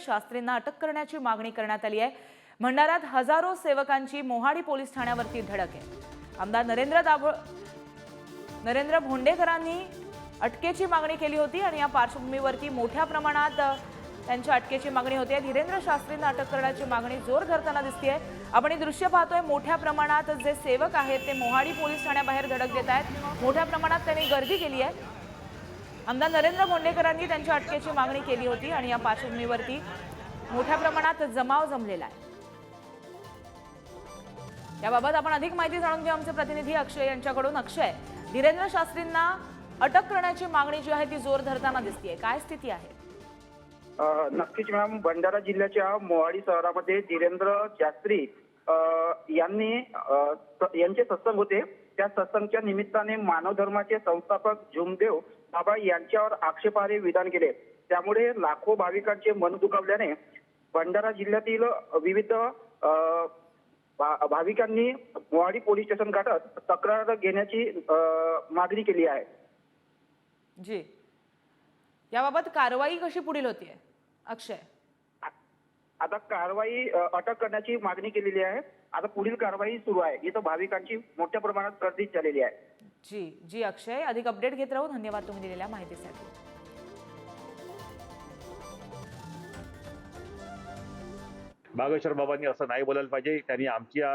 शास्त्रींना अटक करण्याची मागणी करण्यात आली आहे. भंडाऱ्यात हजारो सेवकांची मोहाडी पोलीस ठाण्यावरती धडक आहे. आमदार नरेंद्र दाभोळ नरेंद्र भोंडेकरांनी अटकेची मागणी केली होती आणि या पार्श्वभूमीवरती मोठ्या प्रमाणात त्यांच्या अटकेची मागणी होती. धीरेंद्र शास्त्रींना अटक करण्याची मागणी जोर धरताना दिसतीये. आपण हे दृश्य पाहतोय मोठ्या प्रमाणात जे सेवक आहेत ते मोहाडी पोलीस ठाण्याबाहेर धडक देत आहेत. मोठ्या प्रमाणात त्यांनी गर्दी केली आहे. आमदार नरेंद्र मोंडेकरांनी त्यांच्या अटकेची मागणी केली होती आणि या पार्श्वभूमीवरती मोठ्या प्रमाणात जमाव जमलेला आहे. याबाबत आपण अधिक माहिती जाणून घेऊ आमचे प्रतिनिधी अक्षय यांच्याकडून. अक्षय धीरेंद्र शास्त्रींना अटक करण्याची मागणी जी आहे ती जोर धरताना दिसतीये. काय स्थिती आहे? नक्कीच मॅम. भंडारा जिल्ह्याच्या मोहाडी शहरामध्ये धीरेंद्र शास्त्री यांनी यांचे सत्संग होते. त्या सत्संगच्या निमित्ताने मानव धर्माचे संस्थापक झुमदेव बाबा यांच्यावर आक्षेपार्ह विधान केले. त्यामुळे लाखो भाविकांचे मन दुखावल्याने भंडारा जिल्ह्यातील विविध भाविकांनी मोहाडी पोलीस स्टेशन गाठत तक्रार घेण्याची मागणी केली आहे. जी. याबाबत कारवाई कशी पुढील होतीये? अक्षय. आता कारवाई अटक करण्याची मागणी केलेली आहे. आता पुढील कारवाई सुरू आहे. इथं भाविकांची मोठ्या प्रमाणात गर्दी झालेली आहे. जी जी अक्षय अधिक अपडेट घेत राहू. धन्यवाद तुम्ही दिलेल्या माहितीसाठी. बागेश्वर बाबांनी असं नाही बोलायला पाहिजे. त्यांनी आमच्या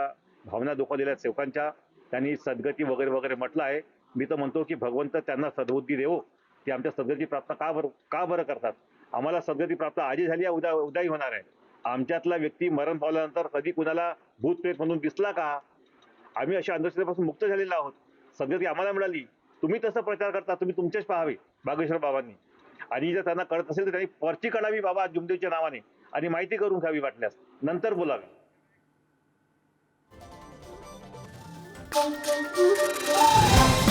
भावना दुखावलेल्या सेवकांच्या त्यांनी सद्गती वगैरे वगैरे म्हटलं आहे. मी तर म्हणतो की भगवंत त्यांना सद्बुद्धी देवो. ते आमच्या सद्गती प्राप्त का बरं का बरं करतात? आम्हाला सद्गती प्राप्त आधी झाली आहे उद्या उद्याही होणार आहे. आमच्यातला व्यक्ती मरण पावल्यानंतर कधी कुणाला भूत प्रेत म्हणून दिसला का? आम्ही अशा अंधश्रद्धेपासून मुक्त झालेलो आहोत. सद्गती आम्हाला मिळाली तुम्ही तसं प्रचार करता तुम्ही तुमचेच पाहावे. बागेश्वर बाबांनी. आणि जर त्यांना कळत असेल तर त्यांनी पर्ची काढावी बाबा जुमदेवच्या नावाने आणि माहिती करून घ्यावी वाटल्यास. नंतर बोलावे. Thank you.